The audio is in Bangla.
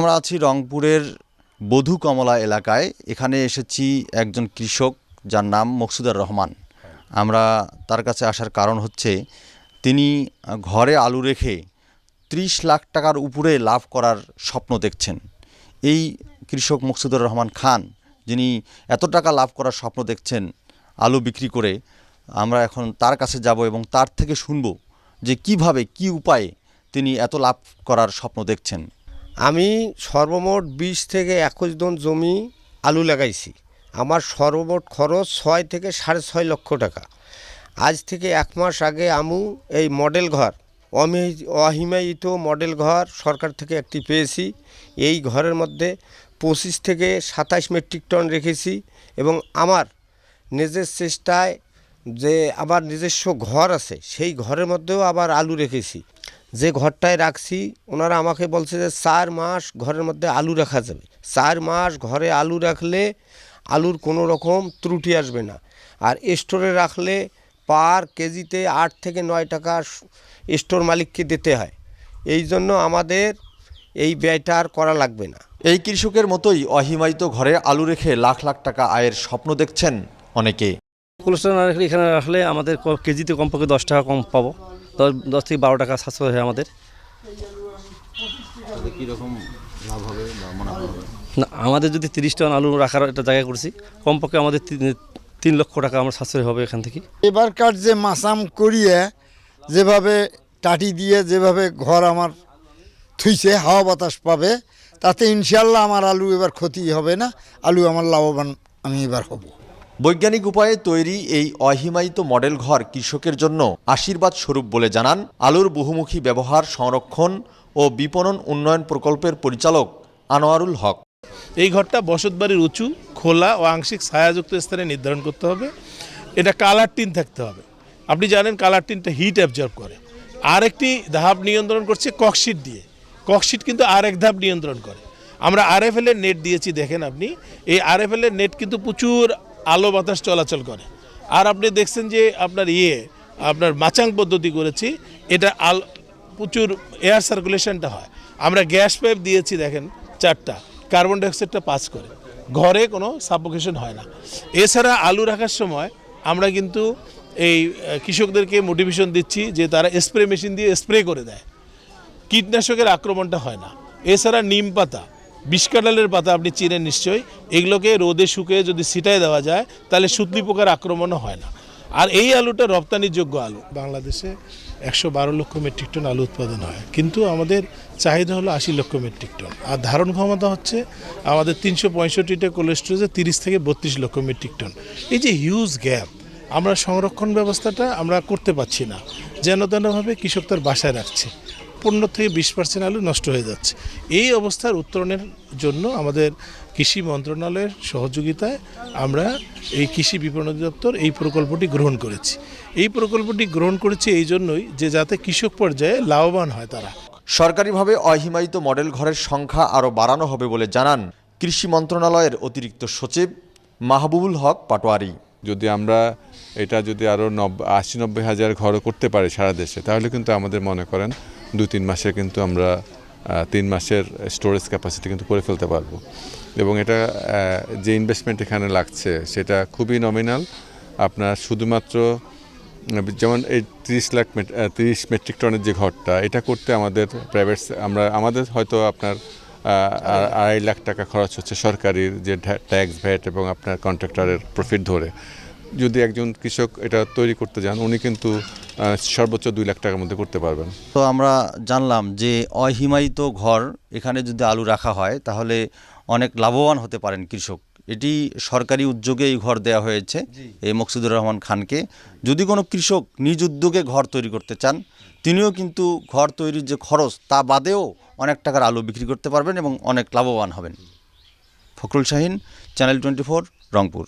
আমরা আছি রংপুরের বধু কমলা এলাকায়। এখানে এসেছি একজন কৃষক, যার নাম মকসুদার রহমান। আমরা তার কাছে আসার কারণ হচ্ছে, তিনি ঘরে আলু রেখে ত্রিশ লাখ টাকার উপরে লাভ করার স্বপ্ন দেখছেন। এই কৃষক মকসুদুর রহমান খান, যিনি এত টাকা লাভ করার স্বপ্ন দেখছেন আলু বিক্রি করে, আমরা এখন তার কাছে যাব এবং তার থেকে শুনব যে কীভাবে, কি উপায়ে তিনি এত লাভ করার স্বপ্ন দেখছেন। আমি সর্বমোট বিশ থেকে একুশ দন জমি আলু লাগাইছি। আমার সর্বমোট খরচ ছয় থেকে সাড়ে ছয় লক্ষ টাকা। আজ থেকে এক মাস আগে আমু এই মডেল ঘর অহিমায়িত মডেল ঘর সরকার থেকে একটি পেয়েছি। এই ঘরের মধ্যে পঁচিশ থেকে সাতাশ মেট্রিক টন রেখেছি এবং আমার নিজের চেষ্টায় যে, আমার নিজস্ব ঘর আছে, সেই ঘরের মধ্যেও আবার আলু রেখেছি। যে ঘরটায় রাখছি ওনারা আমাকে বলছে যে চার মাস ঘরের মধ্যে আলু রাখা যাবে। চার মাস ঘরে আলু রাখলে আলুর কোনো রকম ত্রুটি আসবে না। আর স্টোরে রাখলে পার কেজিতে আট থেকে নয় টাকা স্টোর মালিককে দিতে হয়। এই জন্য আমাদের এই ব্যয়টা আর করা লাগবে না। এই কৃষকের মতোই অহিমায়িত ঘরে আলু রেখে লাখ লাখ টাকা আয়ের স্বপ্ন দেখছেন অনেকে। কোলেস্ট্রল না রাখলে এখানে রাখলে আমাদের কেজিতে কমপক্ষে দশ টাকা কম পাবো। দশ দশ থেকে বারো টাকা সাশ্রয় হয় আমাদের। কীরকম লাভ হবে বা মুনাফা হবে? না আমাদের যদি তিরিশ টন আলু রাখার একটা জায়গা করছি কমপক্ষে আমাদের তিন- তিন লক্ষ টাকা আমার সাশ্রয় হবে এখান থেকে। এবার এবারকার যে মাসাম করিয়ে যেভাবে টাটি দিয়ে যেভাবে ঘর আমার থুইছে হাওয়া বাতাস পাবে তাতে ইনশাল্লাহ আমার আলু এবার ক্ষতি হবে না আলু আমার লাভবান আমি এবার হব। বৈজ্ঞানিক উপায়ে তৈরি এই অহিমায়িত মডেল ঘর কৃষকের জন্য আশীর্বাদ স্বরূপ বলে জানান আলুর বহুমুখী ব্যবহার সংরক্ষণ ও বিপণন উন্নয়ন প্রকল্পের পরিচালক আনোয়ারুল হক। এই ঘরটা বসতবাড়ির উঁচু, খোলা ও আংশিক ছায়াযুক্ত স্থানে নির্ধারণ করতে হবে। এটা কালার টিন থাকতে হবে। আপনি জানেন কালার টিনটা হিট অ্যাবজর্ব করে। আরেকটি ধাপ নিয়ন্ত্রণ করছে ককশিট দিয়ে। ককশিট কিন্তু আরেক ধাপ নিয়ন্ত্রণ করে। আমরা আরএফএল এর নেট দিয়েছি, দেখেন আপনি। এই আরএফএল এর নেট কিন্তু প্রচুর আলো বাতাস চলাচল করে। আর আপনি দেখছেন যে আপনার ইয়ে আপনার মাচাং পদ্ধতি করেছি, এটা আল, প্রচুর এয়ার সার্কুলেশনটা হয়। আমরা গ্যাস পাইপ দিয়েছি, দেখেন, চারটা। কার্বন ডাইঅক্সাইডটা পাস করে। ঘরে কোনো সাপোকেশন হয় না। এছাড়া আলু রাখার সময় আমরা কিন্তু এই কৃষকদেরকে মোটিভেশন দিচ্ছি যে তারা স্প্রে মেশিন দিয়ে স্প্রে করে দেয়। কীটনাশকের আক্রমণটা হয় না। এছাড়া নিম পাতা। বিষকাডালের পাতা আপনি চিনেন নিশ্চয়ই। এগুলোকে রোদে শুকিয়ে যদি ছিটায় দেওয়া যায়, তাহলে সুতলি পোকার আক্রমণও হয় না। আর এই আলুটা রপ্তানিযোগ্য আলু। বাংলাদেশে একশো বারো লক্ষ মেট্রিক টন আলু উৎপাদন হয়। কিন্তু আমাদের চাহিদা হলো আশি লক্ষ মেট্রিক টন। আর ধারণ ক্ষমতা হচ্ছে আমাদের তিনশো পঁয়ষট্টিটা কোল্ড তিরিশ থেকে বত্রিশ লক্ষ মেট্রিক টন। এই যে হিউজ গ্যাপ, আমরা সংরক্ষণ ব্যবস্থাটা আমরা করতে পারছি না। যেন তেনভাবে কৃষক তার বাসায় রাখছে। পনেরো থেকে বিশ পার্সেন্ট আলু নষ্ট হয়ে যাচ্ছে। এই অবস্থার উত্তরণের জন্য আমাদের কৃষি মন্ত্রণালয়ের সহযোগিতায় আমরা এই কৃষি বিপণন দপ্তর এই প্রকল্পটি গ্রহণ করেছি। এই প্রকল্পটি গ্রহণ করেছি এই জন্যই যে যাতে কৃষক পর্যায়ে লাভবান হয় তারা। সরকারিভাবে অহিমায়িত মডেল ঘরের সংখ্যা আরও বাড়ানো হবে বলে জানান কৃষি মন্ত্রণালয়ের অতিরিক্ত সচিব মাহবুবুল হক পাটোয়ারি। যদি আমরা এটা যদি আরও নব্বই আশি নব্বই হাজার ঘরও করতে পারি সারা দেশে তাহলে কিন্তু আমাদের মনে করেন দু তিন মাসে কিন্তু আমরা তিন মাসের স্টোরেজ ক্যাপাসিটি কিন্তু করে ফেলতে পারব। এবং এটা যে ইনভেস্টমেন্ট এখানে লাগছে, সেটা খুবই নমিনাল আপনার শুধুমাত্র, যেমন এই তিরিশ লাখ তিরিশ মেট্রিক টনের যে ঘরটা, এটা করতে আমাদের প্রাইভেট আমরা, আমাদের হয়তো আপনার আড়াই লাখ টাকা খরচ হচ্ছে সরকারির যে ট্যাক্স ভ্যাট এবং আপনার কন্ট্রাক্টরের প্রফিট ধরে। যদি একজন কৃষক এটা তৈরি করতে যান উনি কিন্তু সর্বোচ্চ দুই লাখ টাকার মধ্যে করতে পারবেন। তো আমরা জানলাম যে অহিমায়িত ঘর এখানে যদি আলু রাখা হয় তাহলে অনেক লাভবান হতে পারেন কৃষক। এটি সরকারি উদ্যোগে এই ঘর দেওয়া হয়েছে এই মকসুদুর রহমান খানকে। যদি কোনো কৃষক নিজ উদ্যোগে ঘর তৈরি করতে চান তিনিও কিন্তু ঘর তৈরির যে খরচ তা বাদেও অনেক টাকার আলু বিক্রি করতে পারবেন এবং অনেক লাভবান হবেন। Fakhrul Shahin channel twenty four Rangpur.